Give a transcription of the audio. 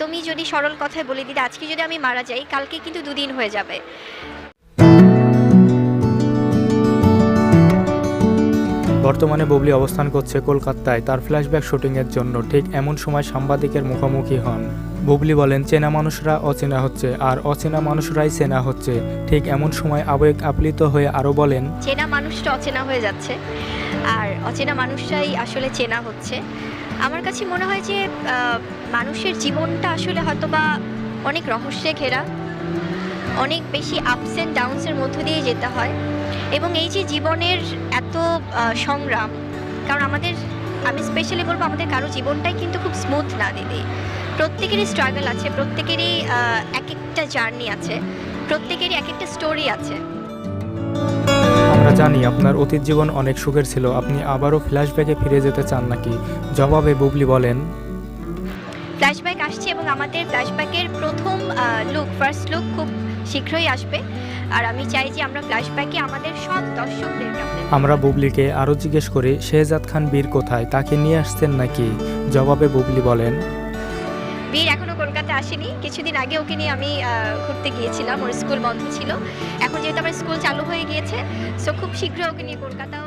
তুমি যদি সরল কথায় বলে দিদি আজকে যদি আমি মারা যাই কালকে কিন্তু দুদিন হয়ে যাবে। বর্তমানে বুবলি অবস্থান করছে কলকাতায়। তার ফ্ল্যাশব্যাক শুটিংয়ের জন্য ঠিক এমন সময় সাংবাদিকের মুখোমুখি হন। বুবলি বলেন চেনা মানুষরা অচেনা হচ্ছে আর অচেনা মানুষরাই চেনা হচ্ছে। ঠিক এমন সময় আবেগ আপ্লিত হয়ে আরও বলেন চেনা মানুষটা অচেনা হয়ে যাচ্ছে আর অচেনা মানুষটাই আসলে চেনা হচ্ছে। আমার কাছে মনে হয় যে মানুষের জীবনটা আসলে হয়তো বা অনেক রহস্যে ঘেরা। অনেক বেশি আপস অ্যান্ড ডাউনসের মধ্য দিয়ে যেতে হয়। এবং এই যে জীবনের এত সংগ্রাম, কারণ আমাদের, আমি স্পেশালি বলব আমাদের কারও জীবনটাই কিন্তু খুব স্মুথ না, দিদি। প্রত্যেকেরই স্ট্রাগল আছে, প্রত্যেকেরই এক একটা জার্নি আছে, প্রত্যেকেরই এক একটা স্টোরি আছে। আমরা জানি আপনার অতীত জীবন অনেক সুখের ছিল। আপনি আবারও ফ্ল্যাশব্যাকে ফিরে যেতে চান নাকি? জবাবে বুবলি বলেন ফ্ল্যাশব্যাক আসছে এবং আমাদের ফ্ল্যাশব্যাকের প্রথম লুক ফার্স্ট লুক খুব শীঘ্রই আসবে। আর আমি চাই যে আমরা ফ্ল্যাশব্যাকে আমাদের সব দর্শকদেরকে আমরা বুবলিকে আরও জিজ্ঞেস করি শেহজাদ খান বীর কোথায়? তাকে নিয়ে আসছেন নাকি? জবাবে বুবলি বলেন বীর এখনও কলকাতা আসেনি। কিছুদিন আগে ওকে নিয়ে আমি ঘুরতে গিয়েছিলাম। ওর স্কুল বন্ধ ছিল। এখন যেহেতু আমার স্কুল চালু হয়ে গিয়েছে সো খুব শীঘ্রই ওকে নিয়ে কলকাতাও